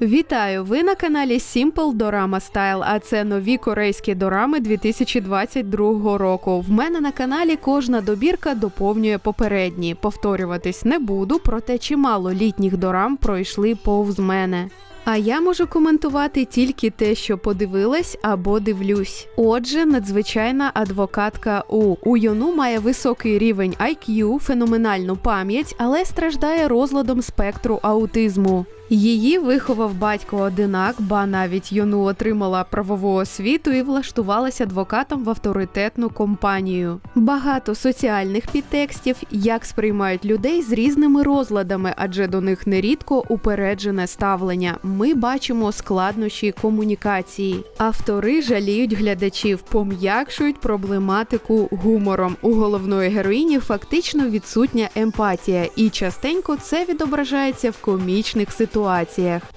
Вітаю! Ви на каналі Simple Dorama Style, а це нові корейські дорами 2022 року. В мене на каналі кожна добірка доповнює попередні. Повторюватись не буду, проте чимало літніх дорам пройшли повз мене. А я можу коментувати тільки те, що подивилась або дивлюсь. Отже, надзвичайна адвокатка У. У Йону має високий рівень IQ, феноменальну пам'ять, але страждає розладом спектру аутизму. Її виховав батько одинак, ба навіть Йону отримала правову освіту і влаштувалася адвокатом в авторитетну компанію. Багато соціальних підтекстів, як сприймають людей з різними розладами, адже до них нерідко упереджене ставлення. Ми бачимо складнощі комунікації. Автори жаліють глядачів, пом'якшують проблематику гумором. У головної героїні фактично відсутня емпатія, і частенько це відображається в комічних ситуаціях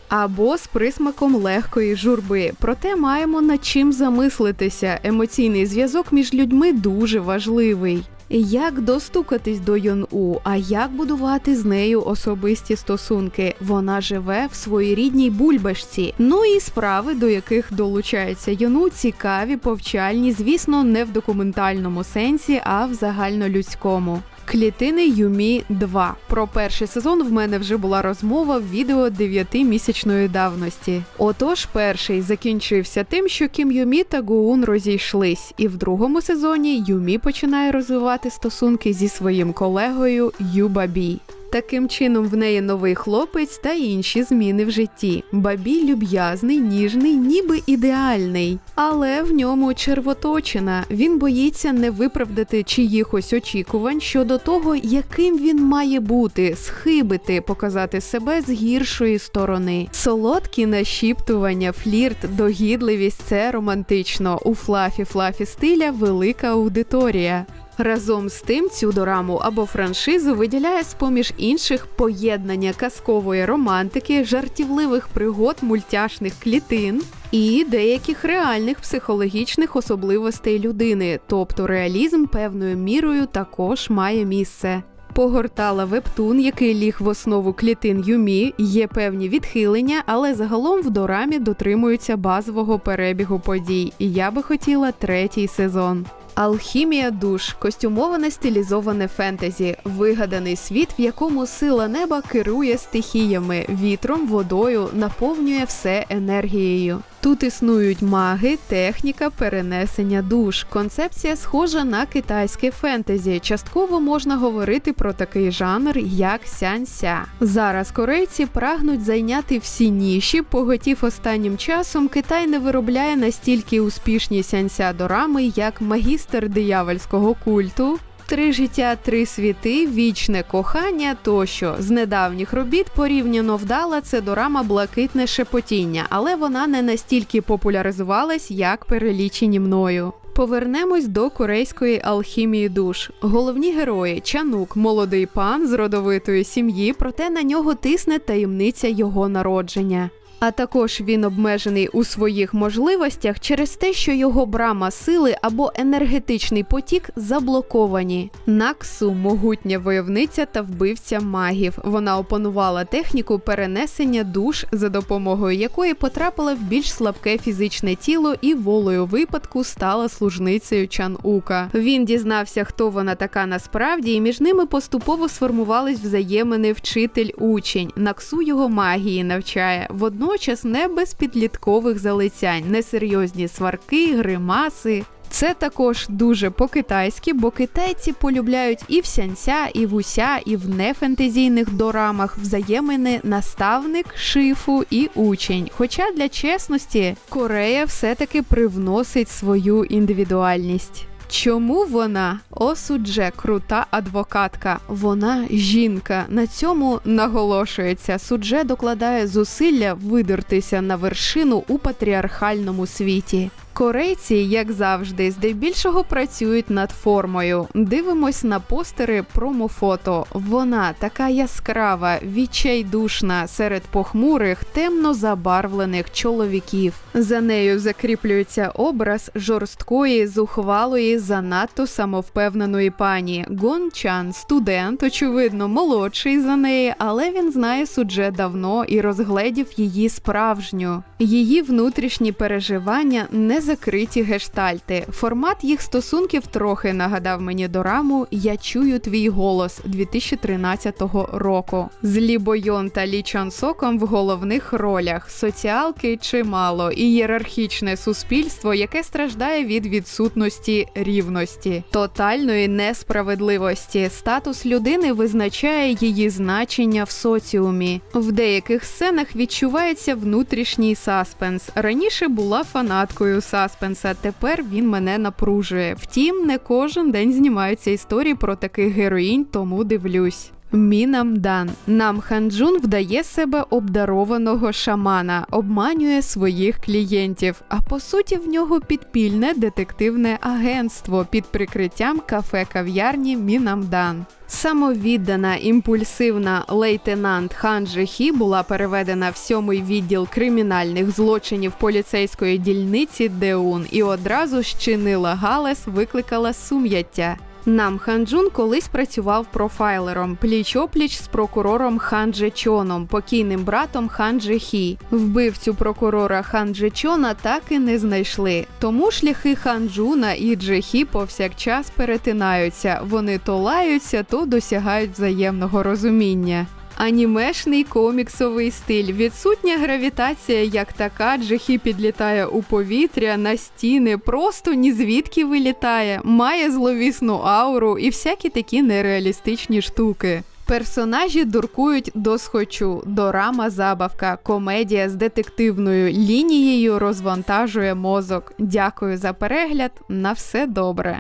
або з присмаком легкої журби. Проте маємо над чим замислитися. Емоційний зв'язок між людьми дуже важливий. Як достукатись до Йон-У, а як будувати з нею особисті стосунки? Вона живе в своїй рідній бульбашці. Ну і справи, до яких долучається Йону, цікаві, повчальні, звісно, не в документальному сенсі, а в загальнолюдському. Клітини Юмі 2. Про перший сезон в мене вже була розмова в відео 9-місячної давності. Отож, перший закінчився тим, що Кім Юмі та Гуун розійшлись, і в другому сезоні Юмі починає розвивати стосунки зі своїм колегою Юбабі. Таким чином, в неї новий хлопець та інші зміни в житті. Бабі люб'язний, ніжний, ніби ідеальний, але в ньому червоточина. Він боїться не виправдати чиїхось очікувань щодо того, яким він має бути, схибити, показати себе з гіршої сторони. Солодкі нашіптування, флірт, догідливість це романтично. У флафі флафі стиля велика аудиторія. Разом з тим цю дораму або франшизу виділяє з поміж інших поєднання казкової романтики, жартівливих пригод мультяшних клітин і деяких реальних психологічних особливостей людини, тобто реалізм певною мірою також має місце. Погортала вебтун, який ліг в основу клітин Юмі, є певні відхилення, але загалом в дорамі дотримуються базового перебігу подій. І я би хотіла третій сезон. Алхімія душ, костюмоване стилізоване фентезі, вигаданий світ, в якому сила неба керує стихіями, вітром, водою, наповнює все енергією. Тут існують маги, техніка перенесення душ. Концепція схожа на китайське фентезі. Частково можна говорити про такий жанр, як сянься. Зараз корейці прагнуть зайняти всі ніші, поготів останнім часом Китай не виробляє настільки успішні сянься дорами, як магістр диявольського культу. Три життя, три світи, вічне кохання тощо з недавніх робіт порівняно вдала це дорама блакитне шепотіння, але вона не настільки популяризувалась, як перелічені мною. Повернемось до корейської алхімії душ. Головні герої Чанук, молодий пан з родовитої сім'ї, проте на нього тисне таємниця його народження. А також він обмежений у своїх можливостях через те, що його брама сили або енергетичний потік заблоковані. Наксу могутня войовниця та вбивця магів. Вона опанувала техніку перенесення душ, за допомогою якої потрапила в більш слабке фізичне тіло і волею випадку стала служницею Чан-Ука. Він дізнався, хто вона така насправді, і між ними поступово сформувались взаємини вчитель-учень. Наксу його магії навчає. В Водно водночас не без підліткових залицянь, несерйозні сварки, гримаси. Це також дуже по-китайськи, бо китайці полюбляють і в сянця, і в уся, і в нефентезійних дорамах взаємини наставник, шифу і учень. Хоча для чесності Корея все-таки привносить свою індивідуальність. Чому вона осудже крута адвокатка? Вона жінка. На цьому наголошується. Судже докладає зусилля видертися на вершину у патріархальному світі. Корейці, як завжди, здебільшого працюють над формою. Дивимось на постери промофото. Вона така яскрава, відчайдушна серед похмурих, темно забарвлених чоловіків. За нею закріплюється образ жорсткої, зухвалої, занадто самовпевненої пані. Гончан, студент, очевидно, молодший за неї, але він знає судже давно і розгледів її справжню. Її внутрішні переживання не закриті гештальти. Формат їх стосунків трохи нагадав мені дораму Я чую твій голос 2013 року. З Лі Бойон та Лі Чон Соком в головних ролях соціалки чимало і ієрархічне суспільство, яке страждає від відсутності рівності, тотальної несправедливості. Статус людини визначає її значення в соціумі. В деяких сценах відчувається внутрішній саспенс. Раніше була фанаткою саспенса, тепер він мене напружує. Втім, не кожен день знімаються історії про таких героїнь, тому дивлюсь. Мінам Дан нам Ханджун вдає себе обдарованого шамана, обманює своїх клієнтів. А по суті, в нього підпільне детективне агентство під прикриттям кафе-кав'ярні Мінамдан. Самовіддана імпульсивна лейтенант Хан Хі була переведена в сьомий відділ кримінальних злочинів поліцейської дільниці Деун і одразу щинила галас, викликала сум'яття. Нам Ханджун колись працював профайлером пліч-опліч з прокурором Хан Дже Чоном, покійним братом Хан Дже Хі. Вбивцю прокурора Хан Дже Чона так і не знайшли. Тому шляхи Ханджуна і Дже Хі повсякчас перетинаються. Вони то лаються, то досягають взаємного розуміння. Анімешний коміксовий стиль, відсутня гравітація як така, Джехі підлітає у повітря на стіни, просто ні звідки вилітає, має зловісну ауру і всякі такі нереалістичні штуки. Персонажі дуркують до схочу, дорама забавка, комедія з детективною лінією розвантажує мозок. Дякую за перегляд. На все добре.